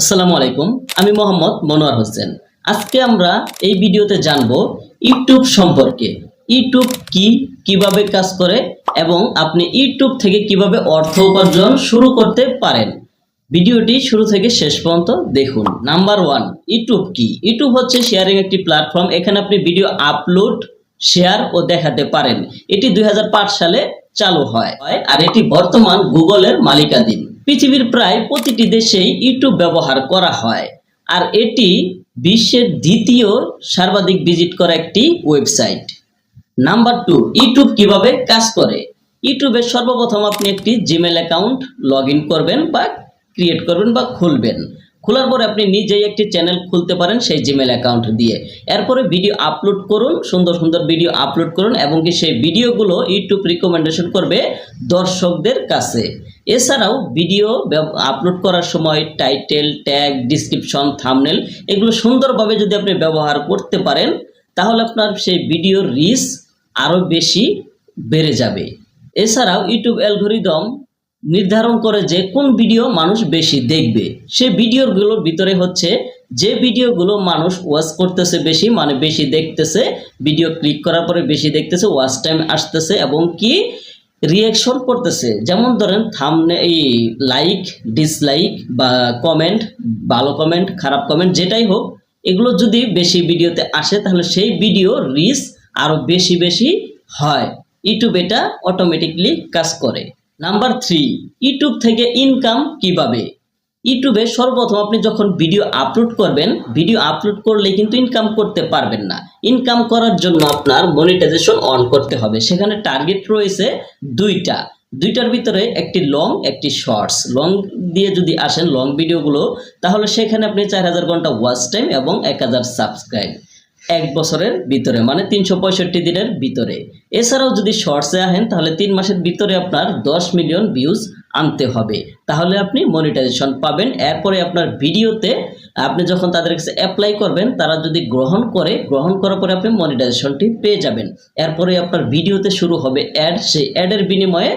আসসালামু আলাইকুম, আমি মোহাম্মদ মনোয়ার হোসেন। আজকে আমরা এই ভিডিওতে জানব ইউটিউব সম্পর্কে। ইউটিউব কি, কীভাবে কাজ করে এবং আপনি ইউটিউব থেকে কীভাবে অর্থ উপার্জন শুরু করতে পারেন। ভিডিওটি শুরু থেকে শেষ পর্যন্ত দেখুন। নাম্বার ওয়ান, ইউটিউব কি? ইউটিউব হচ্ছে শেয়ারিং একটি প্ল্যাটফর্ম, এখানে আপনি ভিডিও আপলোড, শেয়ার ও দেখাতে পারেন। এটি দু হাজার পাঁচ সালে চালু হয়। আর এটি বর্তমান গুগলের মালিকাধীন পৃথিবীর প্রায় প্রতিটি দেশেই ইউটিউব ব্যবহার করা হয়। আর এটি বিশ্বের দ্বিতীয় সর্বাধিক ভিজিট করা একটি ওয়েবসাইট। নাম্বার টু, ইউটিউব কীভাবে কাজ করে? ইউটিউবে সর্বপ্রথম আপনি একটি জিমেল অ্যাকাউন্ট লগ করবেন বা ক্রিয়েট করবেন বা খুলবেন। খোলার পরে আপনি নিজেই একটি চ্যানেল খুলতে পারেন সেই জিমেল অ্যাকাউন্ট দিয়ে। এরপরে ভিডিও আপলোড করুন, সুন্দর সুন্দর ভিডিও আপলোড করুন, এবং কি সেই ভিডিওগুলো ইউটিউব রিকমেন্ডেশন করবে দর্শকদের কাছে। এছাড়াও ভিডিও আপলোড করার সময় টাইটেল ট্যাগ ডিসক্রিপশন থামনেল এগুলো সুন্দরভাবে যদি আপনি ব্যবহার করতে পারেন, তাহলে আপনার সেই ভিডিওর রিচ আরও বেশি বেড়ে যাবে। এছাড়াও ইউটিউব অ্যালগোরিদম নির্ধারণ করে যে কোন ভিডিও মানুষ বেশি দেখবে। সে ভিডিওগুলোর ভিতরে হচ্ছে যে ভিডিওগুলো মানুষ ওয়াচ করতেছে বেশি মানে বেশি দেখতেছে ভিডিও ক্লিক করার পরে বেশি দেখতেছে ওয়াচ টাইম আসতেছে এবং কি রিয়াকশন করতেছে। যেমন ধরেন থামনে এই লাইক ডিসলাইক বা কমেন্ট ভালো কমেন্ট খারাপ কমেন্ট যেটাই হোক, এগুলো যদি বেশি ভিডিওতে আসে, তাহলে সেই ভিডিও রিস আরও বেশি বেশি হয়। ইউটিউব এটা অটোমেটিকলি কাজ করে। নাম্বার থ্রি ইউটিউব থেকে ইনকাম কীভাবে? ইউটিউবে সর্বপ্রথম আপনি যখন ভিডিও আপলোড করবেন, ভিডিও আপলোড করলে কিন্তু ইনকাম করতে পারবেন না। ইনকাম করার জন্য আপনার মনিটাইজেশন অন করতে হবে। সেখানে টার্গেট রয়েছে দুইটা। দুইটার ভিতরে একটি লং একটি শর্টস লং দিয়ে যদি আসেন লং ভিডিওগুলো, তাহলে সেখানে আপনি চার হাজার ঘণ্টা ওয়াচ টাইম এবং এক হাজার সাবস্ক্রাইব এক বছরের ভিতরে মানে তিনশো পঁয়ষট্টি দিনের ভিতরে। এছাড়াও যদি শর্টসে আহেন, তাহলে তিন মাসের ভিতরে আপনার দশ মিলিয়ন ভিউজ আনতে হবে। তাহলে আপনি মনিটাইজেশন পাবেন। এরপরে আপনার ভিডিওতে আপনি যখন তাদের কাছে অ্যাপ্লাই করবেন, তারা যদি গ্রহণ করে, গ্রহণ করার পরে আপনি মনিটাইজেশনটি পেয়ে যাবেন। এরপরে আপনার ভিডিওতে শুরু হবে অ্যাড সেই অ্যাডের বিনিময়ে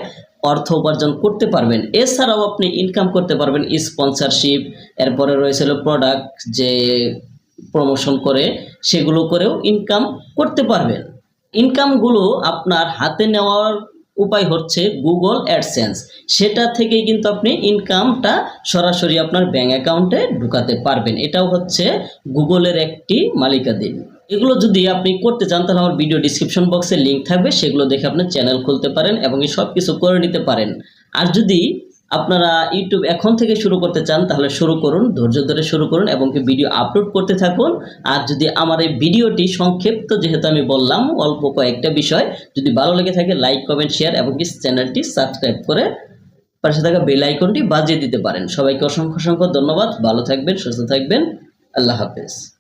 অর্থ উপার্জন করতে পারবেন। এছাড়াও আপনি ইনকাম করতে পারবেন স্পন্সরশিপ এরপরে রয়েছিল প্রোডাক্ট যে প্রমোশন করে, সেগুলো করেও ইনকাম করতে পারবেন। ইনকামগুলো আপনার হাতে নেওয়ার উপায় হচ্ছে গুগল অ্যাডসেন্স সেটা থেকে কিন্তু আপনি ইনকামটা সরাসরি আপনার ব্যাঙ্ক অ্যাকাউন্টে ঢুকাতে পারবেন। এটাও হচ্ছে গুগলের একটি মালিকাধীন এগুলো যদি আপনি করতে চান, তাহলে আমার ভিডিও ডিসক্রিপশন বক্সে লিঙ্ক থাকবে। সেগুলো দেখে আপনার চ্যানেল খুলতে পারেন এবং সব কিছু করে নিতে পারেন। আর যদি আপনারা ইউটিউব এখন থেকে শুরু করতে চান, তাহলে শুরু করুন, ধৈর্য ধরে শুরু করুন এবং ভিডিও আপলোড করতে থাকুন। আর যদি আমার এই ভিডিওটি সংক্ষিপ্ত যেহেতু আমি বললাম, অল্প কয়েকটা বিষয়, যদি ভালো লেগে থাকে লাইক কমেন্ট শেয়ার এবং কি চ্যানেলটি সাবস্ক্রাইব করে পাশে থাকা বেল আইকনটি বাজিয়ে দিতে পারেন। সবাইকে অসংখ্য অসংখ্য ধন্যবাদ। ভালো থাকবেন, সুস্থ থাকবেন। আল্লাহ হাফেজ।